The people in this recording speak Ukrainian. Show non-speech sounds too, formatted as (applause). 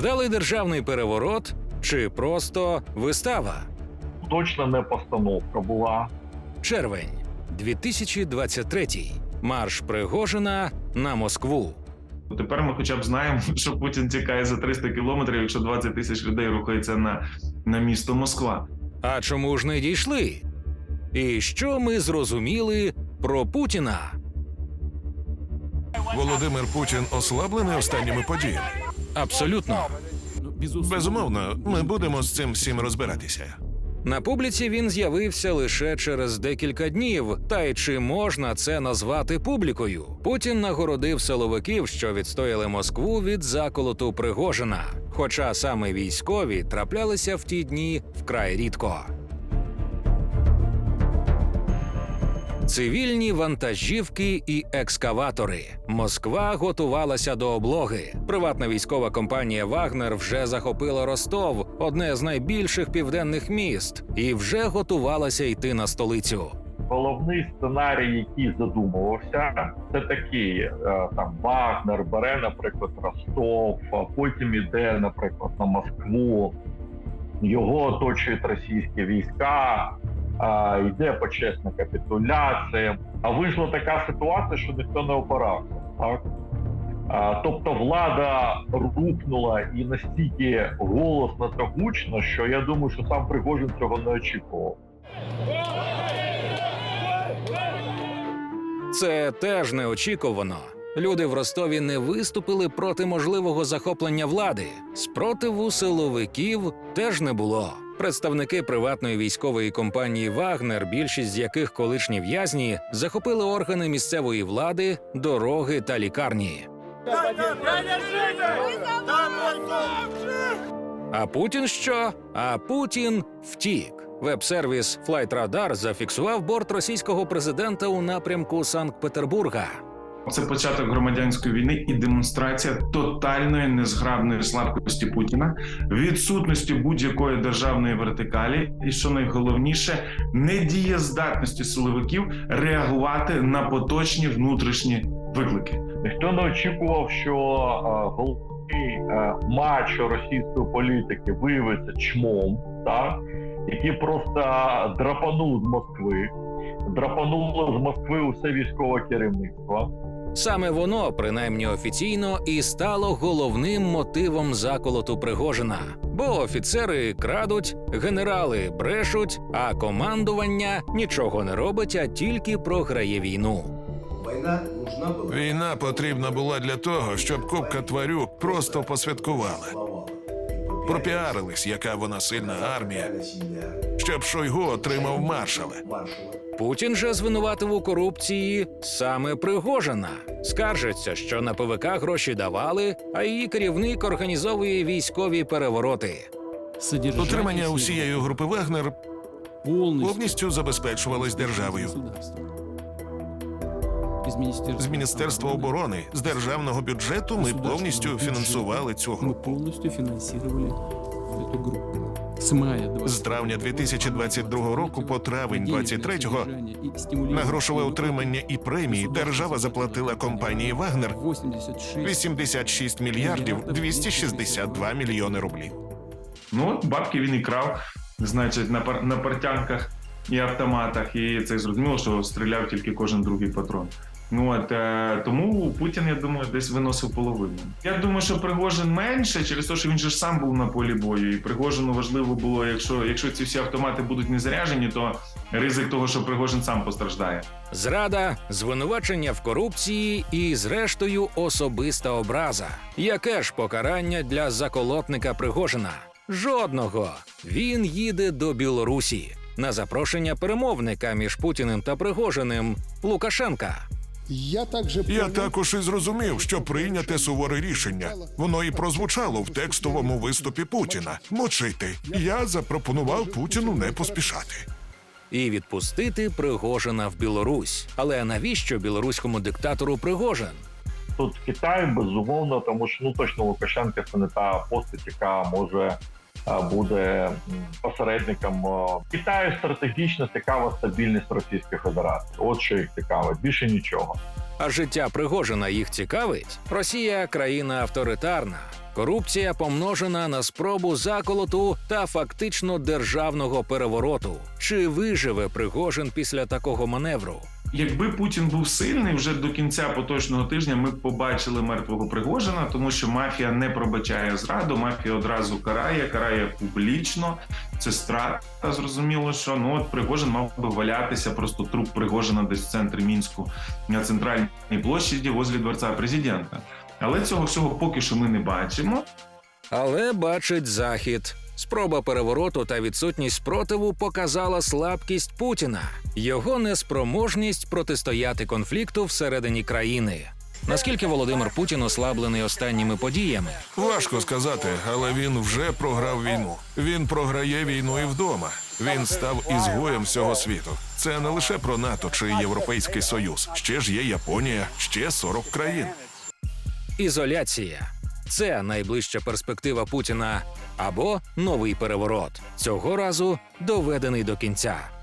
Невдалий державний переворот чи просто вистава? Точно не постановка була. Червень 2023. Марш Пригожина на Москву. Тепер ми хоча б знаємо, (laughs) що Путін тікає за 300 кілометрів, якщо 20 тисяч людей рухається на, на місто Москва. А чому ж не дійшли? І що ми зрозуміли про Путіна? Володимир Путін ослаблений останніми подіями. Абсолютно. Безумовно, ми будемо з цим всім розбиратися. На публіці він з'явився лише через декілька днів. Та й чи можна це назвати публікою? Путін нагородив силовиків, що відстояли Москву від заколоту Пригожина. Хоча саме військові траплялися в ті дні вкрай рідко. Цивільні вантажівки і екскаватори. Москва готувалася до облоги. Приватна військова компанія Вагнер вже захопила Ростов, одне з найбільших південних міст, і вже готувалася йти на столицю. Головний сценарій, який задумувався, це такий: е, там Вагнер бере, наприклад, Ростов, а потім іде, наприклад, на Москву. Його оточують російські війська, а, йде почесна капітуляція. А вийшла така ситуація, що ніхто не опирався. Так? А, тобто влада рухнула і настільки голосно та гучно, що я думаю, що сам Пригожин цього не очікував. Це теж неочікувано. Люди в Ростові не виступили проти можливого захоплення влади. Спротиву силовиків теж не було. Представники приватної військової компанії Вагнер, більшість з яких колишні в'язні, захопили органи місцевої влади, дороги та лікарні. А Путін що? А Путін втік. Веб-сервіс FlightRadar зафіксував борт російського президента у напрямку Санкт-Петербурга. Це початок громадянської війни і демонстрація тотальної незграбної слабкості Путіна, відсутності будь-якої державної вертикалі, і що найголовніше, недієздатності силовиків реагувати на поточні внутрішні виклики. Ніхто не очікував, що е, головний е, мачо російської політики виявиться чмом, так? який просто драпанув з Москви, драпануло з Москви усе військове керівництво. Саме воно, принаймні офіційно, і стало головним мотивом заколоту Пригожина. Бо офіцери крадуть, генерали брешуть, а командування нічого не робить, а тільки програє війну. Війна потрібна була для того, щоб купка тварюк просто посвяткувала, пропіарились, яка вона сильна армія, щоб Шойгу отримав маршала. Путін же звинуватив у корупції саме Пригожина. Скаржиться, що на ПВК гроші давали, а її керівник організовує військові перевороти. Утримання усієї групи Вагнер повністю забезпечувалось державою. З Міністерства оборони, з державного бюджету ми повністю фінансували цю групу. эту группу. С мая 20 З травня 2022 року по травень 23-го на грошове утримання і премії держава заплатила компанії Вагнер 86 86 мільярдів 262 мільйони рублів. Ну от бабки він і крав, значить, на пар- на портянках і автоматах, і це зрозуміло, що стріляв тільки кожен другий патрон. Ну от е, тому Путін, я думаю, десь виносив половину. Я думаю, що Пригожин менше через те, що він же ж сам був на полі бою, і Пригожину важливо було, якщо, якщо ці всі автомати будуть не заряжені, то ризик того, що Пригожин сам постраждає. Зрада, звинувачення в корупції і, зрештою, особиста образа. Яке ж покарання для заколотника Пригожина? Жодного. Він їде до Білорусі на запрошення перемовника між Путіним та Пригожиним Лукашенка. Я также Я також і зрозумів, що прийняте суворе рішення. Воно і прозвучало в текстовому виступі Путіна мочити. Я запропонував Путіну не поспішати. і відпустити Пригожина в Білорусь. Але навіщо білоруському диктатору Пригожин? Тут Китай безумовно, тому що ну точно Лукашенко це не та постать, яка може буде посередником е, Китаю. Стратегічно цікава стабільність Російської Федерації. От що їх цікавить, більше нічого. А життя Пригожина їх цікавить? Росія країна авторитарна. Корупція помножена на спробу заколоту та фактично державного перевороту. Чи виживе Пригожин після такого маневру? Якби Путін був сильний, вже до кінця поточного тижня ми б побачили мертвого Пригожина, тому що мафія не пробачає зраду, мафія одразу карає, карає публічно. Це страта. Зрозуміло, що ну от Пригожин мав би валятися, просто труп Пригожина десь в центрі мінську на центральній площаді возле дворця президента. Але цього всього поки що ми не бачимо. Але бачить захід. Спроба перевороту та відсутність спротиву показала слабкість Путіна, його неспроможність протистояти конфлікту всередині країни. Наскільки Володимир Путін ослаблений останніми подіями? Важко сказати, але він вже програв війну. Він програє війну і вдома. Він став ізгоєм всього світу. Це не лише про НАТО чи Європейський Союз. Ще ж є Японія, ще 40 країн. Ізоляція це найближча перспектива Путіна або новий переворот. Цього разу доведений до кінця.